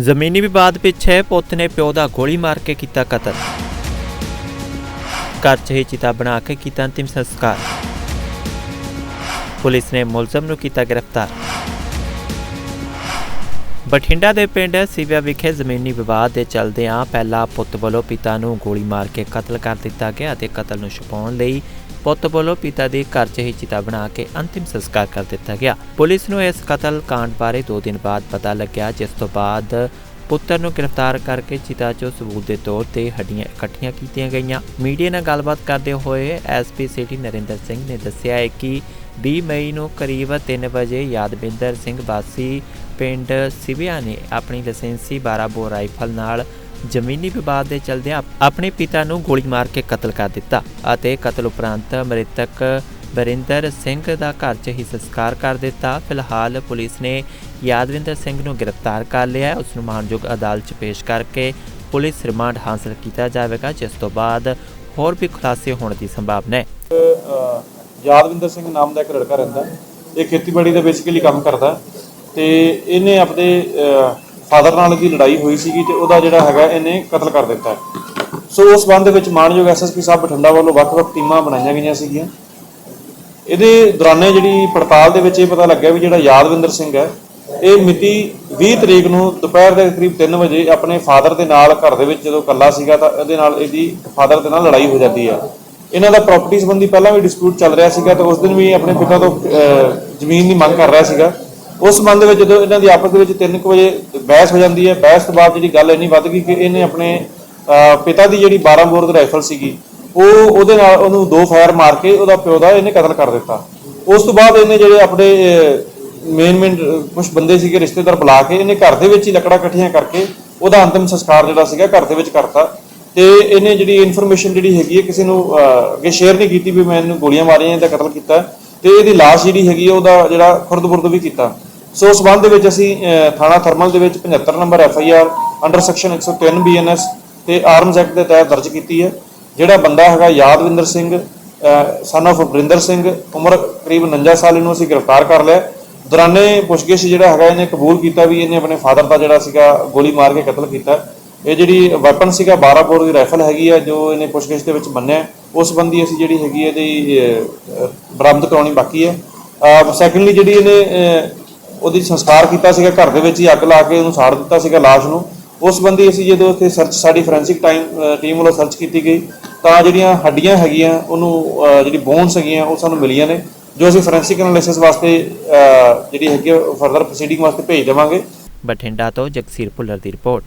ਜ਼ਮੀਨੀ ਵਿਵਾਦ ਪਿੱਛੇ ਪੁੱਤ ਨੇ ਪਿਓ ਦਾ ਗੋਲੀ ਮਾਰ ਕੇ ਕੀਤਾ ਕਤਲ। ਘਰ 'ਚ ਹੀ ਚਿਤਾ ਬਣਾ ਕੇ ਕੀਤਾ ਅੰਤਿਮ ਸੰਸਕਾਰ। ਪੁਲਿਸ ਨੇ ਮੁਲਜ਼ਮ ਨੂੰ ਕੀਤਾ ਗ੍ਰਿਫਤਾਰ। ਬਠਿੰਡਾ ਦੇ ਪਿੰਡ ਸਿਵਿਆ ਵਿਖੇ ਜ਼ਮੀਨੀ ਵਿਵਾਦ ਦੇ ਚੱਲਦਿਆਂ ਪਹਿਲਾ ਪੁੱਤ ਵੱਲੋਂ ਪਿਤਾ ਨੂੰ ਗੋਲੀ ਮਾਰ ਕੇ ਕਤਲ ਕਰ ਦਿੱਤਾ ਗਿਆ ਅਤੇ ਕਤਲ ਨੂੰ ਛੁਪਾਉਣ ਲਈ ਪੁੱਤ ਵੱਲੋਂ ਪਿਤਾ ਦੇ ਘਰ 'ਚ ਹੀ ਚਿਤਾ ਬਣਾ ਕੇ ਅੰਤਿਮ ਸੰਸਕਾਰ ਕਰ ਦਿੱਤਾ ਗਿਆ। ਪੁਲਿਸ ਨੂੰ ਇਸ ਕਤਲ ਕਾਂਡ ਬਾਰੇ 2 ਦਿਨ ਬਾਅਦ ਪਤਾ ਲੱਗਿਆ, ਜਿਸ ਤੋਂ ਬਾਅਦ ਪੁੱਤਰ ਨੂੰ ਗ੍ਰਿਫਤਾਰ ਕਰਕੇ ਚਿਤਾ 'ਚੋਂ ਸਬੂਤ ਦੇ ਤੌਰ ਤੇ ਹੱਡੀਆਂ ਇਕੱਠੀਆਂ ਕੀਤੀਆਂ ਗਈਆਂ। ਮੀਡੀਆ ਨਾਲ ਗੱਲਬਾਤ ਕਰਦੇ ਹੋਏ ਐਸਪੀ ਸਿਟੀ ਨਰਿੰਦਰ ਸਿੰਘ ਨੇ ਦੱਸਿਆ ਹੈ ਕਿ 20 ਮਈ ਨੂੰ ਕਰੀਬ 3 ਵਜੇ ਯਾਦਵਿੰਦਰ ਸਿੰਘ ਵਾਸੀ ਪਿੰਡ ਸਿਵਿਆ ਨੇ ਆਪਣੀ ਲਾਇਸੈਂਸੀ 12 ਬੋਰ ਰਾਈਫਲ ਨਾਲ ਜ਼ਮੀਨੀ ਵਿਵਾਦ ਦੇ ਚਲਦਿਆਂ ਆਪਣੇ ਪਿਤਾ ਨੂੰ ਗੋਲੀ ਮਾਰ ਕੇ ਕਤਲ ਕਰ ਦਿੱਤਾ ਅਤੇ ਕਤਲ ਉਪਰੰਤ ਮ੍ਰਿਤਕ ਬਰਿੰਦਰ ਸਿੰਘ ਦਾ ਘਰ 'ਚ ਹੀ ਸੰਸਕਾਰ ਕਰ ਦਿੱਤਾ। ਫਿਲਹਾਲ ਪੁਲਿਸ ਨੇ ਯਾਦਵਿੰਦਰ ਸਿੰਘ ਨੂੰ ਗ੍ਰਿਫਤਾਰ ਕਰ ਲਿਆ ਹੈ। ਉਸ ਨੂੰ ਮਾਨਯੋਗ ਅਦਾਲਤ 'ਚ ਪੇਸ਼ ਕਰਕੇ ਪੁਲਿਸ ਰਿਮਾਂਡ ਹਾਸਲ ਕੀਤਾ ਜਾਵੇਗਾ, ਜਿਸ ਤੋਂ ਬਾਅਦ ਹੋਰ ਵੀ ਖੁਲਾਸੇ ਹੋਣ ਦੀ ਸੰਭਾਵਨਾ ਹੈ। ਯਾਦਵਿੰਦਰ ਸਿੰਘ ਨਾਮ ਦਾ ਇੱਕ ਲੜਕਾ ਰਹਿੰਦਾ ਇਹ ਖੇਤੀਬਾੜੀ ਦਾ ਬੇਸਿਕਲੀ ਕੰਮ ਕਰਦਾ ਤੇ ਇਹਨੇ ਆਪਣੇ ਫਾਦਰ ਨਾਲ ਦੀ ਲੜਾਈ ਹੋਈ ਸੀਗੀ ਤੇ ਉਹਦਾ ਜਿਹੜਾ ਹੈਗਾ ਇਹਨੇ ਕਤਲ ਕਰ ਦਿੱਤਾ ਸੋ ਉਸ ਸੰਬੰਧ ਦੇ ਵਿੱਚ ਮਾਨਯੋਗ ਐਸਐਸਪੀ ਸਾਹਿਬ ਬਠਿੰਡਾ ਵੱਲੋਂ ਵੱਖ-ਵੱਖ ਟੀਮਾਂ ਬਣਾਈਆਂ ਗਈਆਂ ਸੀਗੀਆਂ। ਇਹਦੇ ਦੌਰਾਨੇ ਜਿਹੜੀ ਪੜਤਾਲ ਦੇ ਵਿੱਚ ਇਹ ਪਤਾ ਲੱਗਿਆ ਵੀ ਜਿਹੜਾ ਯਾਦਵਿੰਦਰ ਸਿੰਘ ਹੈ, ਇਹ ਮਿਤੀ 20 ਤਰੀਕ ਨੂੰ ਦੁਪਹਿਰ ਦੇ ਕਰੀਬ 3 ਵਜੇ ਆਪਣੇ ਫਾਦਰ ਦੇ ਨਾਲ ਘਰ ਦੇ ਵਿੱਚ ਜਦੋਂ ਇਕੱਲਾ ਸੀਗਾ ਤਾਂ ਇਹਦੇ ਨਾਲ ਇਹਦੀ ਫਾਦਰ ਦੇ ਨਾਲ ਲੜਾਈ ਹੋ ਜਾਂਦੀ ਹੈ। ਇਹਨਾਂ ਦਾ ਪ੍ਰਾਪਰਟੀ ਸੰਬੰਧੀ ਪਹਿਲਾਂ ਵੀ ਡਿਸਪਿਊਟ ਚੱਲ ਰਿਹਾ ਸੀਗਾ ਤਾਂ ਉਸ ਦਿਨ ਵੀ ਆਪਣੇ ਪਿਤਾ ਤੋਂ ਜ਼ਮੀਨ ਦੀ ਮੰਗ ਕਰ ਰਿਹਾ ਸੀਗਾ। ਉਸ ਸੰਬੰਧ ਵਿੱਚ ਜਦੋਂ ਇਹਨਾਂ ਦੀ ਆਪਸ ਦੇ ਵਿੱਚ 3 ਵਜੇ ਬਹਿਸ ਹੋ ਜਾਂਦੀ ਹੈ ਬਹਿਸ ਤੋਂ ਬਾਅਦ ਜਿਹੜੀ ਗੱਲ ਇੰਨੀ ਵੱਧ ਗਈ ਕਿ ਇਹਨੇ ਆਪਣੇ ਪਿਤਾ ਦੀ ਜਿਹੜੀ 12 ਬੋਰ ਦੀ ਰਾਈਫਲ ਸੀਗੀ ਉਹ ਉਹਦੇ ਨਾਲ ਉਹਨੂੰ ਦੋ ਫਾਇਰ ਮਾਰ ਕੇ ਉਹਦਾ ਪਿਓ ਦਾ ਇਹਨੇ ਕਤਲ ਕਰ ਦਿੱਤਾ। ਉਸ ਤੋਂ ਬਾਅਦ ਇਹਨੇ ਜਿਹੜੇ ਆਪਣੇ ਮੇਨ ਮੇਨ ਕੁਝ ਬੰਦੇ ਸੀਗੇ ਰਿਸ਼ਤੇਦਾਰ ਬੁਲਾ ਕੇ ਇਹਨੇ ਘਰ ਦੇ ਵਿੱਚ ਹੀ ਲੱਕੜਾਂ ਇਕੱਠੀਆਂ ਕਰਕੇ ਉਹਦਾ ਅੰਤਿਮ ਸੰਸਕਾਰ ਜਿਹੜਾ ਸੀਗਾ ਘਰ ਦੇ ਵਿੱਚ ਕਰਤਾ। ਤੇ ਇਹਨੇ ਜਿਹੜੀ ਇਨਫੋਰਮੇਸ਼ਨ ਜਿਹੜੀ ਹੈਗੀ ਹੈ ਕਿਸੇ ਨੂੰ ਅਹ, ਅੱਗੇ ਸ਼ੇਅਰ ਨਹੀਂ ਕੀਤੀ ਵੀ ਮੈਂ ਇਹਨੂੰ ਗੋਲੀਆਂ ਮਾਰੀਆਂ ਇਹਦਾ ਕਤਲ ਕੀਤਾ। ਤੇ ਇਹਦੀ ਲਾਸ਼ ਜਿਹੜੀ ਹੈਗੀ ਹੈ ਉਹਦਾ ਜਿਹੜਾ ਖੁਰਦ-ਬੁਰਦ ਵੀ ਕੀਤਾ। ਸੋ ਉਸ ਸੰਬੰਧ ਦੇ ਵਿੱਚ ਅਸੀਂ ਥਾਣਾ ਥਰਮਲ ਦੇ ਵਿੱਚ 75 number F I R under section 103 B N S ਤੇ ਆਰਮਸ ਐਕਟ ਦੇ ਤਹਿਤ ਦਰਜ ਕੀਤੀ ਹੈ। ਜਿਹੜਾ ਬੰਦਾ ਹੈਗਾ ਯਾਦਵਿੰਦਰ ਸਿੰਘ ਸਨ of ਬਰਿੰਦਰ ਸਿੰਘ, ਉਮਰ ਕਰੀਬ 49 ਸਾਲ, ਇਹਨੂੰ ਅਸੀਂ ਗ੍ਰਿਫਤਾਰ ਕਰ ਲਿਆ। ਦੌਰਾਨੇ ਪੁੱਛਗਿੱਛ ਜਿਹੜਾ ਹੈਗਾ, ਇਹਨੇ ਕਬੂਲ ਕੀਤਾ ਵੀ ਇਹਨੇ ਆਪਣੇ ਫਾਦਰ ਦਾ ਜਿਹੜਾ ਸੀਗਾ, ਗੋਲੀ ਮਾਰ ਕੇ ਕਤਲ ਕੀਤਾ। ਇਹ ਜਿਹੜੀ ਵੈਪਨ ਸੀਗਾ 12 ਬੋਰ ਦੀ ਰਾਈਫਲ ਹੈਗੀ ਆ, ਜੋ ਇਹਨੇ ਪੁੱਛਗਿੱਛ ਦੇ ਵਿੱਚ ਮੰਨਿਆ। ਉਸ ਸੰਬੰਧੀ ਅਸੀਂ ਜਿਹੜੀ ਹੈਗੀ ਇਹਦੀ ਬਰਾਮਦ ਕਰਾਉਣੀ ਬਾਕੀ ਹੈ। ਸੈਕੰਡਲੀ ਜਿਹੜੀ ਇਹਨੇ ਉਹਦੀ ਸੰਸਕਾਰ ਕੀਤਾ ਸੀਗਾ, ਘਰ ਦੇ ਵਿੱਚ ਹੀ ਅੱਗ ਲਾ ਕੇ ਉਹਨੂੰ ਸਾੜ ਦਿੱਤਾ ਸੀਗਾ ਲਾਸ਼ ਨੂੰ। ਉਸ ਸੰਬੰਧੀ ਅਸੀਂ ਜਦੋਂ ਇੱਥੇ ਸਰਚ ਸਾਡੀ ਫੋਰੈਂਸਿਕ ਟਾਈਮ ਟੀਮ ਵੱਲੋਂ ਸਰਚ ਕੀਤੀ ਗਈ, ਤਾਂ ਜਿਹੜੀਆਂ ਹੱਡੀਆਂ ਹੈਗੀਆਂ, ਉਹਨੂੰ ਜਿਹੜੀ ਬੋਨਸ ਹੈਗੀਆਂ, ਉਹ ਸਾਨੂੰ ਮਿਲੀਆਂ ਨੇ, ਜੋ ਅਸੀਂ ਫੋਰੈਂਸਿਕ ਐਨਾਲਿਸਿਸ ਵਾਸਤੇ ਜਿਹੜੀ ਹੈਗੀ ਫਰਦਰ ਪ੍ਰੋਸੀਡਿੰਗ ਵਾਸਤੇ ਭੇਜ ਦੇਵਾਂਗੇ। ਬਠਿੰਡਾ ਤੋਂ ਜਗਸੀਰ ਭੁੱਲਰ ਦੀ ਰਿਪੋਰਟ